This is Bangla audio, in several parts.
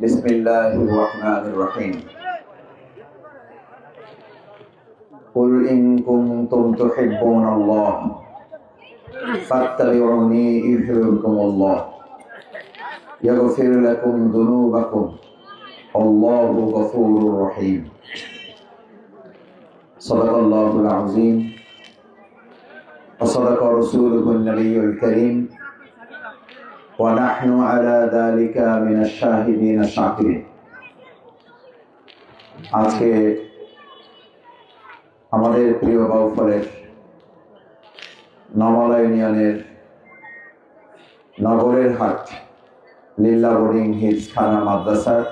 بسم الله الرحمن الرحيم قل إن كنتم تحبون الله فاتبعوني يحببكم الله يغفر لكم ذنوبكم الله غفور رحيم. صدق الله العظيم. وصدق رسوله النبي الكريم ونحن على ذلك من الشاهدين الشاكرين আজকে আমাদের প্রিয় বাউফলের নমলা ইউনিয়নের নগরের হাট লিল্লা বোর্ডিং হিলস খানা মাদ্রাসার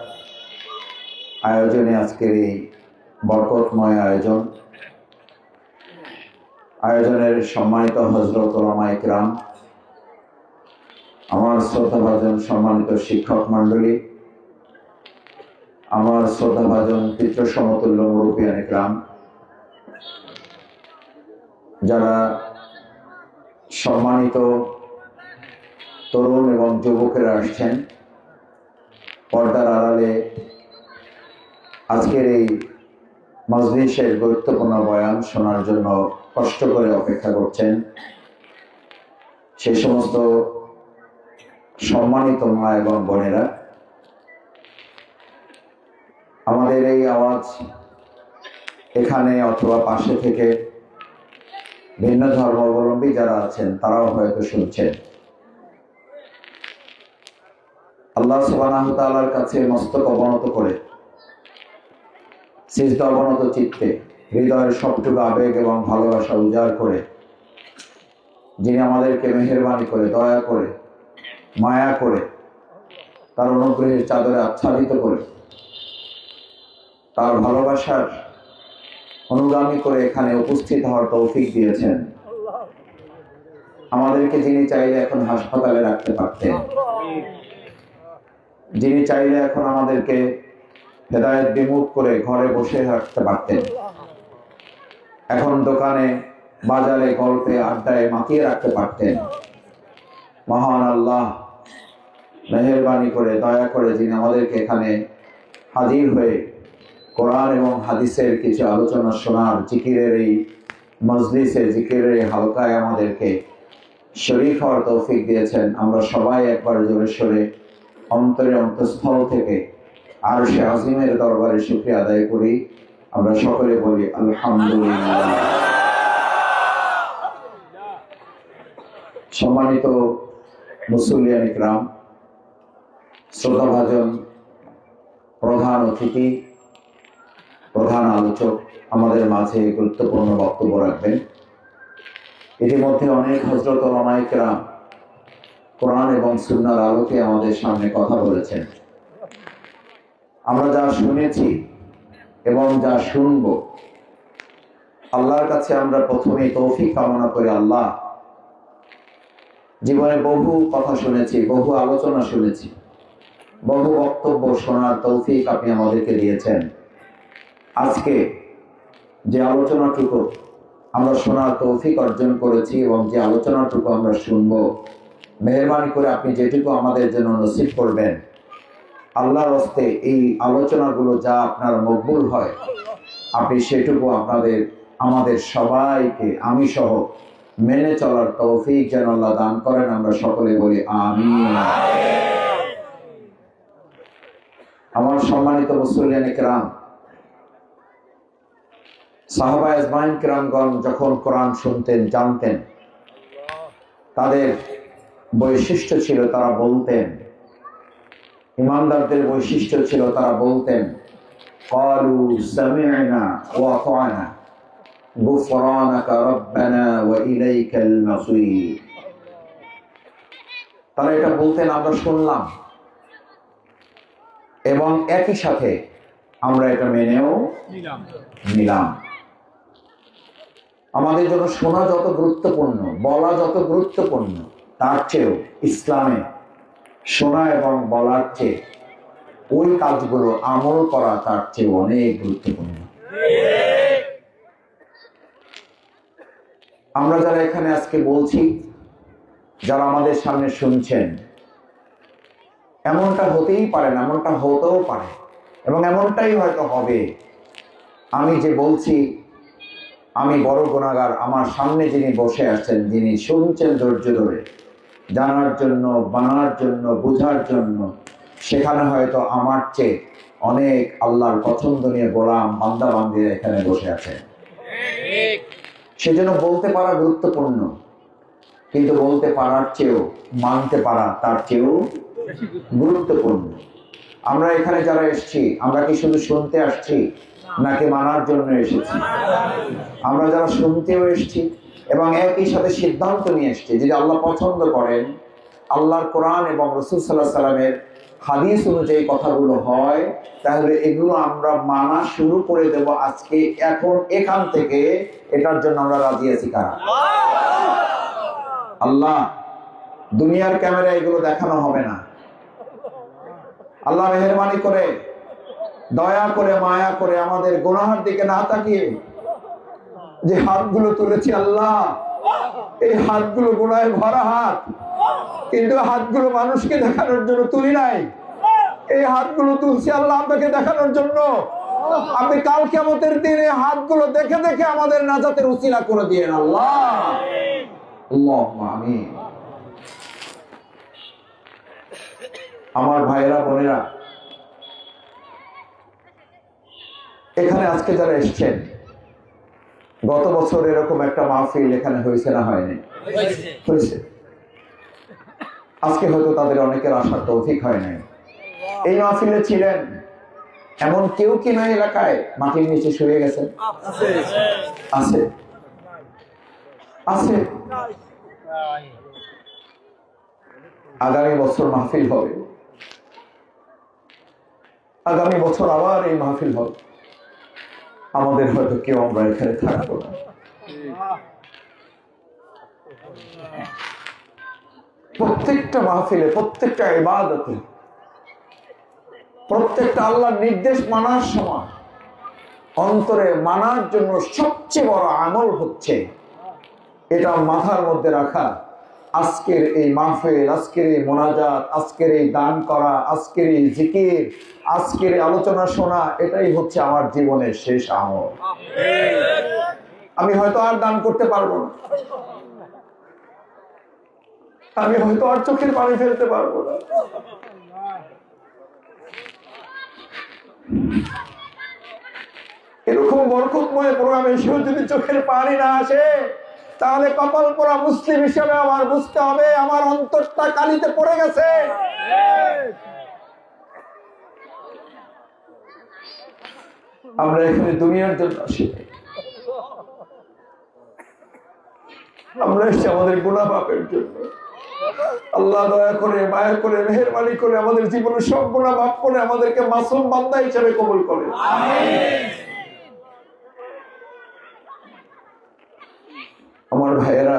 আয়োজনে আজকের এই বরকতময় আয়োজন আয়োজনের সম্মানিত হজরত ওলামা ইকরাম আমার শ্রদ্ধাভাজন সম্মানিত শিক্ষক মণ্ডলী, আমার শ্রদ্ধাভাজন পিতৃ সমতুল্য মুরব্বিয়ান ইকরাম যারা সম্মানিত তরুণ এবং যুবকেরা আসছেন, পর্দার আড়ালে আজকের এই মজলিসের গুরুত্বপূর্ণ বয়ান শোনার জন্য কষ্ট করে অপেক্ষা করছেন। সে সমস্ত সম্মানিত মা এবং বোনেরা, আমাদের এই আওয়াজ এখানে অথবা পাশে থেকে ভিন্ন ধর্মাবলম্বী যারা আছেন, তারাও হয়তো শুনছেন। আল্লাহ সুবাহর কাছে মস্তক অবনত করে, সিজদা অবনত চিত্তে, হৃদয়ের সবটুকু আবেগ এবং ভালোবাসা উজাড় করে, যিনি আমাদেরকে মেহরবানি করে, দয়া করে মায়া করে, তার অনুগ্রহের চাদরে আচ্ছাদিত করে, তার ভালোবাসার অনুগামী করে এখানে উপস্থিত হওয়ার তৌফিক দিয়েছেন। আমাদেরকে যিনি চাইলে এখন হাসপাতালে রাখতে পারতেন, যিনি চাইলে এখন আমাদেরকে হেদায়ত বিমুখ করে ঘরে বসে রাখতে পারতেন, এখন দোকানে, বাজারে, গল্পে, আড্ডায় মাতিয়ে রাখতে পারতেন। মহান আল্লাহ মেহরবানি করে, দয়া করে যিনি আমাদেরকে এখানে হাজির হয়ে কোরআন এবং হাদিসের কিছু আলোচনা শোনার জিকিরের এই মজলিসে, জিকিরের এই হালকায় আমাদেরকে শরীফ হওয়ার তৌফিক দিয়েছেন। আমরা সবাই একবার জোরে সরে অন্তরে অন্তঃস্থল থেকে আর সে আজিমের দরবারে শুক্রিয়া আদায় করি। আমরা সকলে বলি আলহামদুলিল্লাহ। সম্মানিত মুসলিয়ান ইকরাম শ্রদ্ধাভাজন প্রধান অতিথি, প্রধান আলোচক, আমাদের মাঝে গুরুত্বপূর্ণ বক্তব্য রাখবেন। ইতিমধ্যে অনেক হজরত ওলামাইকরাম কোরআন এবং সুন্নার আলোকে আমাদের সামনে কথা বলেছেন। আমরা যা শুনেছি এবং যা শুনব, আল্লাহর কাছে আমরা প্রথমে তৌফিক কামনা করি আল্লাহ। জীবনে বহু কথা শুনেছি, বহু আলোচনা শুনেছি। বহু বক্তব্য শোনার তৌফিক আপনি আমাদেরকে দিয়েছেন। আজকে যে আলোচনাটুকু আমরা শোনার তৌফিক অর্জন করেছি এবং যে আলোচনাটুকু আমরা শুনব, মেহরবানি করে আপনি যেটুকু আমাদের জন্য নসিব করবেন, আল্লাহর হস্তে এই আলোচনাগুলো যা আপনার মকবুল হয়, আপনি সেটুকু আপনাদের, আমাদের সবাইকে, আমি সহ মেনে চলার তৌফিক যেন আল্লাহ দান করেন, আমরা সকলে বলি আমি আমার সম্মানিত মুসলিয়ান ইকরাম সাহাবা ইসমাইন কিরামগণ যখন কোরআন শুনতেন জানতেন তাদের বৈশিষ্ট্য ছিল তারা বলতেন ইমানদারদের বৈশিষ্ট্য ছিল তারা বলতেন قالوا سمعنا وأطعنا غفرانك ربنا وإليك المصير তারা এটা বলতেন আমরা শুনলাম এবং একই সাথে আমরা এটা মেনেও নিলাম। আমাদের জন্য শোনা যত গুরুত্বপূর্ণ বলা যত গুরুত্বপূর্ণ তার চেয়েও ইসলামে শোনা এবং বলার চেয়ে ওই কাজগুলো আমল করা তার চেয়ে অনেক গুরুত্বপূর্ণ। আমরা যারা এখানে আজকে বলছি যারা আমাদের সামনে শুনছেন এমনটা হতেই পারে না, এমনটা হতেও পারে। এবং এমনটাই হয়তো হবে। আমি যে বলছি, আমি বড় গুণাগার, আমার সামনে যিনি বসে আছেন, যিনি শুনছেন ধৈর্য ধরে, জানার জন্য, বানার জন্য, বোঝার জন্য, সেখানে হয়তো আমার চেয়ে অনেক আল্লাহর পছন্দ নিয়ে গোলাম বান্দা বান্দিরা এখানে বসে আছেন সেজন্য বলতে পারা গুরুত্বপূর্ণ, কিন্তু বলতে পারার চেয়েও, মানতে পারা তার চেয়েও গুরুত্বপূর্ণ। আমরা এখানে যারা এসেছি আমরা কি শুধু শুনতে আসছি নাকি মানার জন্য এসেছি? আমরা যারা শুনতেও এসেছি এবং একই সাথে সিদ্ধান্ত নিয়ে এসেছি যদি আল্লাহ পছন্দ করেন আল্লাহর কোরআন এবং রসুল সাল্লাহ সাল্লামের হাদিস অনুযায়ী কথাগুলো হয় তাহলে এগুলো আমরা মানা শুরু করে দেব আজকে এখন এখান থেকে এটার জন্য আমরা রাজি আছি কারা? আল্লাহ দুনিয়ার ক্যামেরা এগুলো দেখানো হবে না। আল্লাহ মেহরবানি করে, দয়া করে, মায়া করে আমাদের গুনাহার দিকে না তাকিয়ে যে হাতগুলো তুলেছি আল্লাহ, এই হাতগুলো গুনায় ভরা হাত, কিন্তু হাতগুলো মানুষকে দেখানোর জন্য তুলি নাই। এই হাতগুলো তুলছি আল্লাহ আপনাকে দেখানোর জন্য। আপনি কাল কেমতের দিনে হাতগুলো দেখে দেখে আমাদের নাজাতের উচিলা করে দিয়ে আল্লাহ। আল্লাহ আমিন। আমার ভাইয়েরা বোনেরা এখানে আজকে যারা এসছেন গত বছর এরকম একটা মাহফিল এখানে হয়েছে না হয়নি? হয়েছে। আজকে হয়তো তাদের অনেকের আশা তৌফিক হয় নাই। এই মাহফিলে ছিলেন এমন কেউ কি নয় এলাকায়? মাটির নিচে শুয়ে গেছেন? আছে। আছে। আগামী বছর মাহফিল হবে। আগামী বছর আবার এই মাহফিল হবে। আমাদের হয়তো কেউ আমরা এখানে থাকব না। প্রত্যেকটা মাহফিলে, প্রত্যেকটা ইবাদতে, প্রত্যেকটা আল্লাহর নির্দেশ মানার সময় অন্তরে মানার জন্য সবচেয়ে বড় আমল হচ্ছে এটা মাথার মধ্যে রাখা। আজকের এই মাহফিল, আজকের এই মোনাজাত, আজকের এই দান করা, আজকের এই জিকির, আজকের আলোচনা শোনা, এটাই হচ্ছে আমার জীবনের শেষ আমল। আমি হয়তো আর দান করতে পারব না। আমি হয়তো আর চোখের পানি ফেলতে পারব না। এরকম বরকতময় প্রোগ্রামে এসেও যদি চোখের পানি না আসে তাহলে কপাল পরা মুসলিম হিসেবে আমার বুঝতে হবে, আমার অন্তরটা কালিতে পড়ে গেছে। আমরা এখানে দুনিয়ার জন্য আসি আমরা এসেছি আমাদের গুণা পাপের জন্য। আল্লাহ দয়া করে, মায়া করে, মেহরবানি করে আমাদের জীবনে সব গুণা মাফ করে আমাদেরকে মাসুম বান্দা হিসেবে কবুল করে আমার ভাইয়েরা,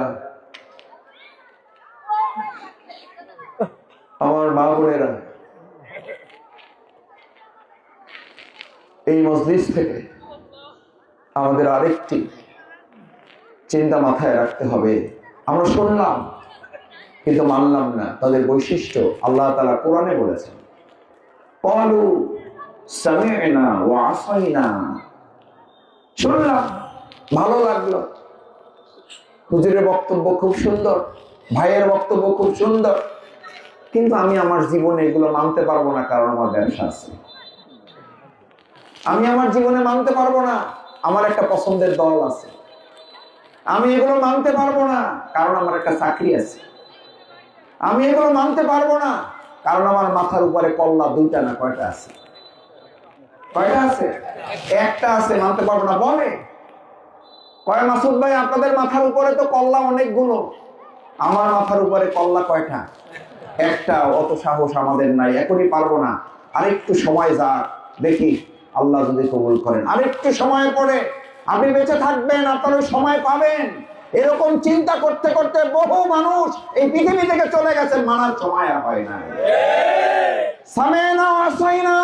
আমার মা বোনেরা, এই মজলিস থেকে আমাদের আরেকটি চিন্তা মাথায় রাখতে হবে। আমরা শুনলাম, কিন্তু মানলাম না, তাদের বৈশিষ্ট্য আল্লাহ তালা কোরআনে বলেছেন। পলু সামিনা ও আসাইনা। শুনলাম, ভালো লাগল। হুজুরের বক্তব্য খুব সুন্দর, ভাইয়ের বক্তব্য খুব সুন্দর। কিন্তু আমি আমার জীবনে এগুলো মানতে পারব না, কারণ আমার ব্যবসা আছে। আমি আমার জীবনে মানতে পারব না, আমার একটা পছন্দের দল আছে। আমি এগুলো মানতে পারব না, কারণ আমার একটা চাকরি আছে। আমি এগুলো মানতে পারব না, কারণ আমার মাথার উপরে কল্লা দুইটা না কয়টা আছে? কয়টা আছে? একটা আছে, মানতে পারব না, বলে। কয় মাসুদ ভাই আপনাদের মাথার উপরে তো কল্লা অনেকগুলো। আমার মাথার উপরে কল্লা কয়টা? একটা অত সাহস আমাদের নাই এখনই পারব না। আরেকটু সময় যাক দেখি আল্লাহ যদি কবুল করেন। আরেকটু সময় পরে আপনি বেঁচে থাকবেন আপনারা সময় পাবেন। এরকম চিন্তা করতে করতে বহু মানুষ এই পৃথিবী থেকে চলে গেছে মানার সময় হয় না সামে না আসই না।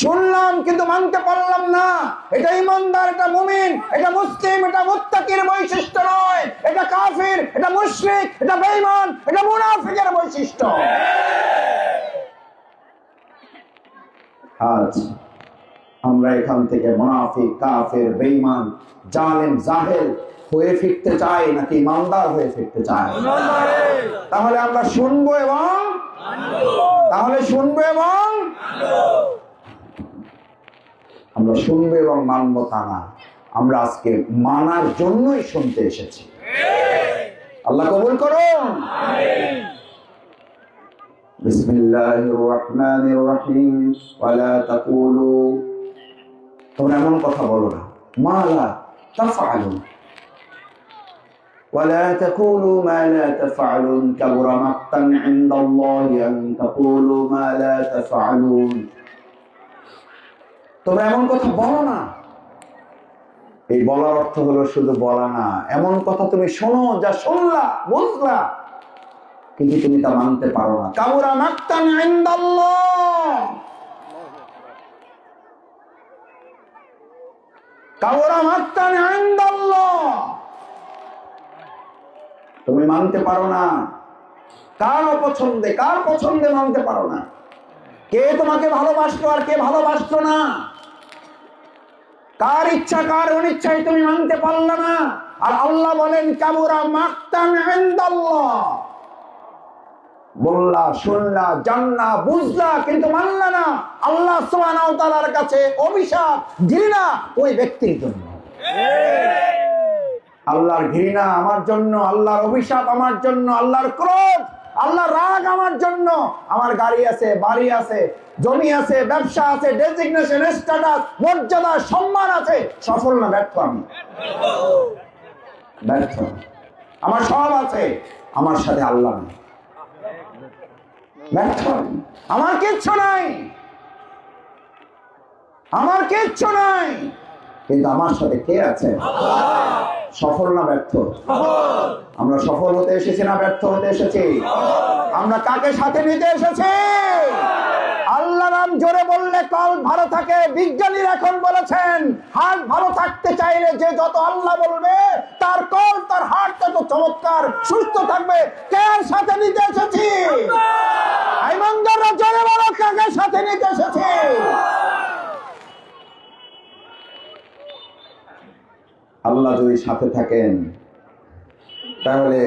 শুনলাম, কিন্তু মানতে পারলাম না। এটা ইমানদার, এটা মুমিন, এটা মুসলিম, এটা মুত্তাকির বৈশিষ্ট্য নয়। এটা কাফির, এটা মুশরিক, এটা বেঈমান, এটা মুনাফিকের বৈশিষ্ট্য। আজ আমরা এখান থেকে মুনাফিক, কাফের, বেঈমান, জালেম, জাহেল হয়ে ফিরতে চাই নাকি ইমানদার হয়ে ফিরতে চাই? তাহলে আমরা শুনব এবং? তাহলে শুনব এবং? আমরা শুনবো এবং মানবো তা না আমরা আজকে মানার জন্যই শুনতে এসেছি আল্লাহ কবুল করুন بسم الله الرحمن الرحيم ولا تقولوا তোমরা এমন কথা বলো না মালা তাফআলুন ولا تقولوا ما لا تفعلون كبر مقتا عند الله أن تقولوا ما لا تفعلون তোমরা এমন কথা বলো না। এই বলার অর্থ হলো শুধু বলা না, এমন কথা তুমি শোনো যা শুনলা, বুঝলা। কিন্তু তুমি তা মানতে পারো না। কাবুরা মাক্তান কাবুরা মাক্তান তুমি মানতে পারো না। কার অপছন্দে, কার পছন্দে মানতে পারো না। কে তোমাকে ভালোবাসতো আর কে ভালোবাসতো না? কার ইচ্ছা কার অনিচ্ছায় তুমি মানতে পারলে না? আর আল্লাহ বলেন কাবুরা মাক্তান বললা শুনলা জানলা বুঝলা কিন্তু মানলা না। আল্লাহ ওয়া কাছে অভিশাপ ঘৃণা ওই ব্যক্তির জন্য। আল্লাহর ঘৃণা আমার জন্য আল্লাহর অভিশাপ আমার জন্য আল্লাহর ক্রোধ আল্লাহর রাগ আমার জন্য। আমার গাড়ি আছে, বাড়ি আছে, জমি আছে, ব্যবসা আছে ডেজিগনেশন স্ট্যাটাস মর্যাদা, সম্মান আছে। সফল না ব্যর্থ আমি? ব্যর্থ। আমার সব আছে, আমার সাথে আল্লাহ নেই। ব্যর্থ আমি। আমার কিচ্ছু নাই। আমার কিচ্ছু নাই। কিন্তু আমার সাথে কে আছে? সফল না ব্যর্থ? আমরা সফল হতে এসেছি না ব্যর্থ হতে এসেছি? আমরা কাকে সাথে নিতে এসেছি? আল্লাহ নাম জোরে বললে কল ভালো থাকে। বিজ্ঞানীর এখন বলেছেন হার্ট ভালো থাকতে চাইলে যে যত আল্লাহ বলবে, তার কল, তার হার্ট তত চমৎকার, সুস্থ থাকবে। কে সাথে নিতে এসেছি? জোরে বলো, কাকে সাথে নিতে এসেছি? আল্লাহ যদি সাথে থাকেন, তাহলে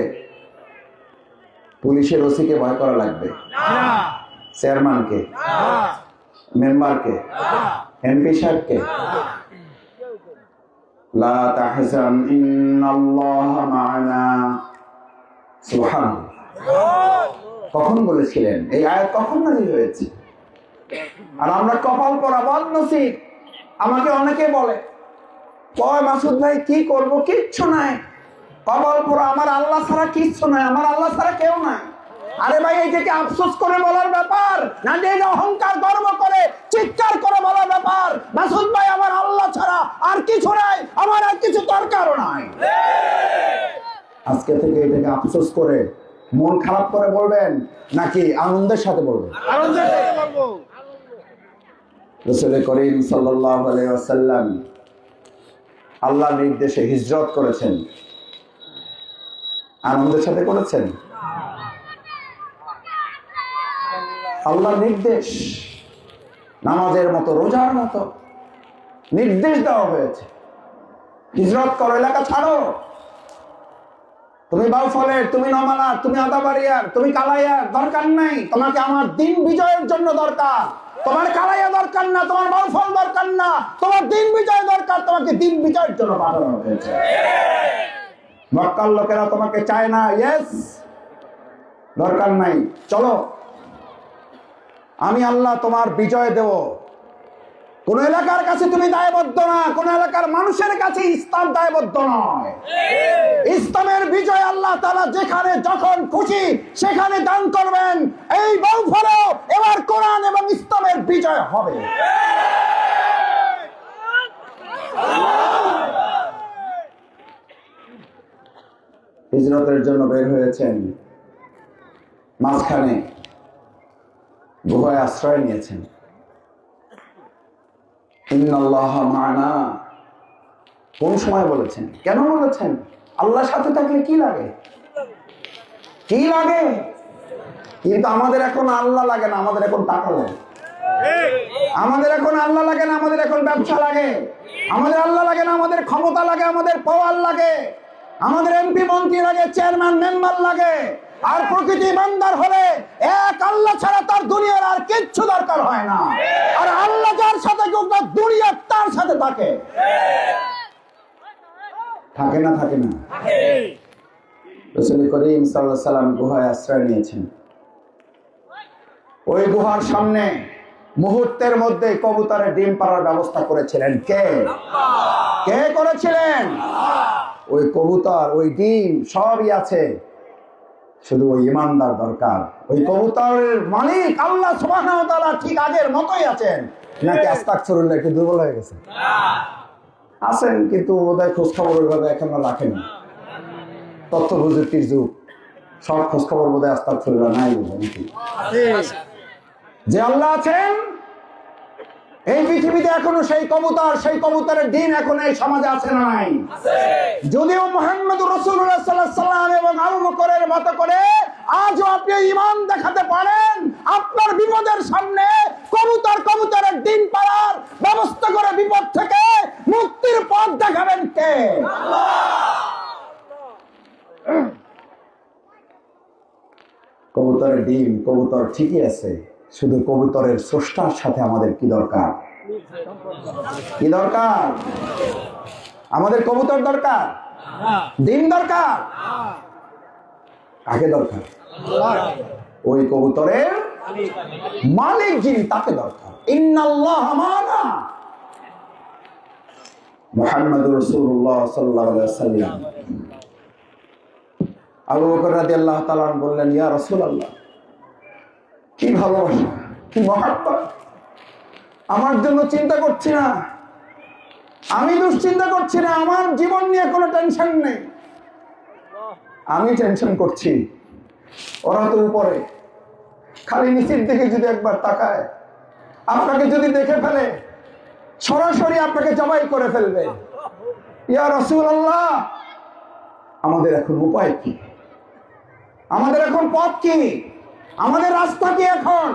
পুলিশের ওসিকে ভয় করা লাগবে। চেয়ারম্যানকে, মেম্বারকে, এমপি সাহেবকে। কখন বলেছিলেন? এই আয়াত কখন নাজিল হয়েছে? আর আমরা কপাল পরা বদ নসিব। আমাকে অনেকে বলে কয় মাসুদ ভাই কি করব? কিচ্ছু নাই। কবল পরা আমার আল্লাহ ছাড়া কিচ্ছু নাই আমার আল্লাহ ছাড়া কেউ নাই। আরে ভাই এইটাকে আফসোস করে বলার ব্যাপার? না যে অহংকার গর্ব করে চিৎকার করে বলার ব্যাপার? মাসুদ ভাই আমার আল্লাহ ছাড়া আর কিছু নাই আমার আর কিছু দরকারও নাই। আজকে থেকে এটাকে আফসোস করে মন খারাপ করে বলবেন নাকি আনন্দের সাথে বলবেন? আনন্দের সাথে বলব। রসুল করিম সাল্লাল্লাহু আলাইহি ওয়াসাল্লাম আল্লাহ নির্দেশে হিজরত করেছেন। আনন্দের সাথে করেছেন? আল্লাহ নির্দেশ। নামাজের মতো, রোজার মতো নির্দেশ দেওয়া হয়েছে। হিজরত করো, এলাকা ছাড়ো। তুমি বাউফলের, তুমি নমালার, তুমি আদাবাড়িয়ার, তুমি কালাইয়ার, দরকার নাই। তোমাকে আমার দিন বিজয়ের জন্য দরকার। তোমার কালাইয়া দরকার না, তোমার বাউফল দরকার না, তোমার দিন বিজয় দরকার, তোমাকে দিন বিজয়ের জন্য পাঠানো হয়েছে। লোকেরা তোমাকে চায় না ইয়েস দরকার নাই, চলো। আমি আল্লাহ তোমার বিজয় দেব। কোন এলাকার কাছে তুমি দায়বদ্ধ না, কোন এলাকার মানুষের কাছে ইসলাম দায়বদ্ধ নয়। ইসলামের বিজয় আল্লাহ তারা যেখানে যখন খুশি, সেখানে দান করবেন। এই বৌফলে হবে। হিজরতের জন্য বের হয়েছেন। মাঝখানে গুহায় আশ্রয় নিয়েছেন। মানা। কোন সময় বলেছেন? কেন বলেছেন? আল্লাহর সাথে থাকলে কি লাগে? কি লাগে? কিন্তু আমাদের এখন আল্লাহ লাগে না, আমাদের এখন টাকা লাগে আমাদের এখন আল্লাহ লাগে না, আমাদের এখন ব্যবসা লাগে। আমাদের আল্লাহ লাগে না, আমাদের ক্ষমতা লাগে, আমাদের পাওয়ার লাগে। আমাদের এমপি মন্ত্রী লাগে চেয়ারম্যান মেম্বার লাগে। আর প্রকৃতি ইমানদার হলে এক আল্লাহ ছাড়া তার দুনিয়ার আর কিচ্ছু দরকার হয় না। আর আল্লাহ যার সাথে কেউ তার দুনিয়া তার সাথে থাকে। থাকে না থাকে না। রসুল করিম সাল্লাহ সাল্লাম গুহায় আশ্রয় নিয়েছেন। ওই গুহার সামনে মুহূর্তের মধ্যে কবুতরে ডিম পাড়ার ব্যবস্থা করেছিলেন। কে? কে করেছিলেন? ওই কবুতর, ওই ডিম, সবই আছে। শুধু ওই ইমানদার দরকার। ওই কবুতরের মালিক আল্লাহ ওয়া ঠিক আগের মতোই আছেন। নাকি আস্তাগফিরুল্লাহ একটু দুর্বল হয়ে গেছে? আছেন, কিন্তু বোধহয় খোঁজ খবর ওইভাবে এখনও রাখেন। তথ্য প্রযুক্তির যুগ। সব খোঁজ খবর বোধহয় আস্তাগফিরুল্লাহ নাই বোধহয় নাকি? যে আল্লাহ আছেন, এই পৃথিবীতে এখনও সেই কবুতর সেই কবুতরের দিন এখন এই সমাজে আছে নাই। যদিও মোহাম্মদ রসুল্লাহ এবং আবু বকরের মতো করে আজও আপনি ইমান দেখাতে পারেন, আপনার বিপদের সামনে কবুতর কবুতরের দিন পাড়ার ব্যবস্থা করে বিপদ থেকে মুক্তির পথ দেখাবেন কে? কবুতরের ডিম কবুতর ঠিকই আছে। শুধু কবুতরের স্রষ্টার সাথে আমাদের কি দরকার? কি দরকার? আমাদের কবুতর দরকার? ডিম দরকার? কাকে দরকার? ওই কবুতরের মালিক যিনি, তাকে দরকার। ইন্নাল্লাহ মানা। মুহাম্মদুর রাসূলুল্লাহ সাল্লাল্লাহু আবু বকর রাদিয়াল্লাহু তাআলা বললেন, ইয়া রাসূলুল্লাহ। কি ভালোবাসা, কি মহাত্মা? আমার জন্য চিন্তা করছি না। আমি দুশ্চিন্তা করছি না, আমার জীবন নিয়ে কোনো টেনশন নেই। আমি টেনশন করছি। ওরা তো উপরে। খালি নিচের দিকে যদি একবার তাকায়, আপনাকে যদি দেখে ফেলে, সরাসরি আপনাকে জবাই করে ফেলবে। ইয়া রসুল আল্লাহ আমাদের এখন উপায় কি? আমাদের এখন পথ কি? আমাদের রাস্তা কি এখন?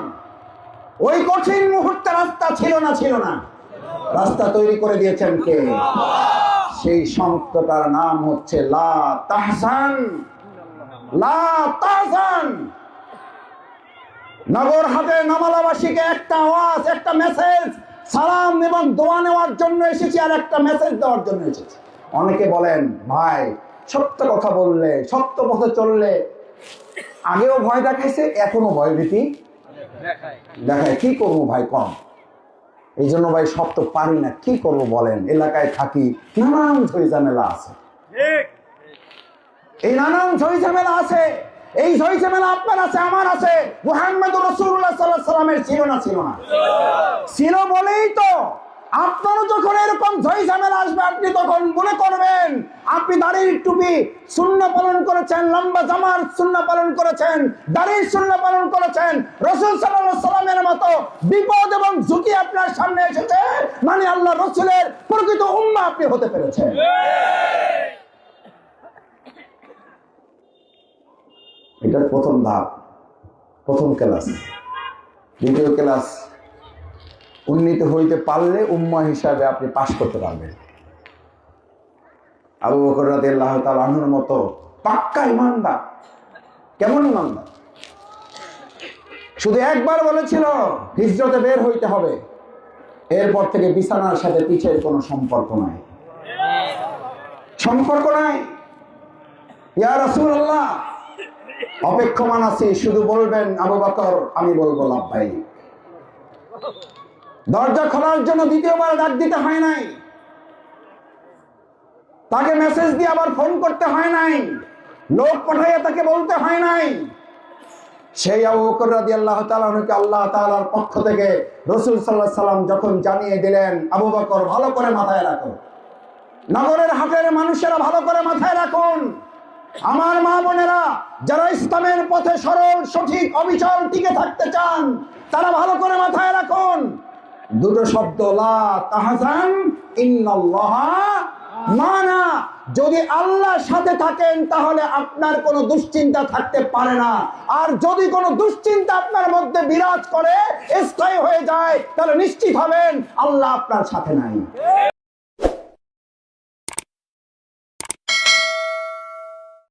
ওই কঠিন মুহূর্তে রাস্তা ছিল না ছিল না। রাস্তা তৈরি করে দিয়েছেন কে? সেই সংস্থটার নাম হচ্ছে লা তাহসান। লা তাহসান। নগর হাতে নামালাবাসীকে একটা আওয়াজ, একটা মেসেজ, সালাম এবং দোয়া নেওয়ার জন্য এসেছি আর একটা মেসেজ দেওয়ার জন্য এসেছি। অনেকে বলেন, ভাই, সত্য কথা বললে, সত্য পথে চললে আগেও ভয় দেখাইছে, এখনও ভয় ভীতি দেখায়। কি করব ভাই, কম? এই জন্য ভাই সব তো পারি না, কি করব বলেন? এলাকায় থাকি, নানান ঝই ঝামেলা আছে। এই নানান ঝই ঝামেলা আছে। এই ঝই ঝামেলা আপনার আছে, আমার আছে। মুহাম্মদ রসুল্লাহ সাল্লাহ সাল্লামের ছিল না ছিল না। ছিল বলেই তো আপনারও যখন এরকম ঝই ঝামেলা আসবে, আপনি তখন মনে করবেন, আপনি দাড়ির টুপি শূন্য পালন করেছেন, লম্বা জামার শূন্য পালন করেছেন, দাড়ির শূন্য পালন করেছেন, রসুল সাল্লাহ সাল্লামের মতো বিপদ এবং ঝুঁকি আপনার সামনে এসেছে মানে আল্লাহ রসুলের প্রকৃত উম্মা আপনি হতে পেরেছেন। এটা প্রথম ধাপ, প্রথম ক্লাস। দ্বিতীয় ক্লাস উন্নীত হইতে পারলে উম্মা হিসাবে আপনি পাশ করতে পারবেন। আবু বকর তাআলা আনহুর মতো পাক্কা ইমানদার। কেমন ইমানদার? শুধু একবার বলেছিল, হিজরতে বের হইতে হবে। এরপর থেকে বিছানার সাথে পিছের কোনো সম্পর্ক নাই। সম্পর্ক নাই। ইয়া রাসূলুল্লাহ, অপেক্ষমান আছি, শুধু বলবেন, আবু বকর, আমি বলব লাভবাই দরজা খোলার জন্য দ্বিতীয়বার ডাক দিতে হয় নাই। তাকে মেসেজ দিয়ে আবার ফোন করতে হয় নাই। লোক পাঠাইয়া তাকে বলতে হয় নাই। সেই আবু রাদিয়াল্লাহু তাআলাকে আল্লাহ তাআলার পক্ষ থেকে রাসূল আলাইহি সাল্লাম যখন জানিয়ে দিলেন, আবু বকর, ভালো করে মাথায় রাখো। নগরের হাটের মানুষেরা ভালো করে মাথায় রাখুন। আমার মা বোনেরা, যারা ইসলামের পথে সরল, সঠিক অবিচল টিকে থাকতে চান, তারা ভালো করে মাথায় রাখুন। দুটো শব্দ মানা। যদি আল্লাহর সাথে থাকেন, তাহলে আপনার কোনো দুশ্চিন্তা থাকতে পারে না। আর যদি কোনো দুশ্চিন্তা আপনার মধ্যে বিরাজ করে, স্থায়ী হয়ে যায়, তাহলে নিশ্চিত হবেন, আল্লাহ আপনার সাথে নাই।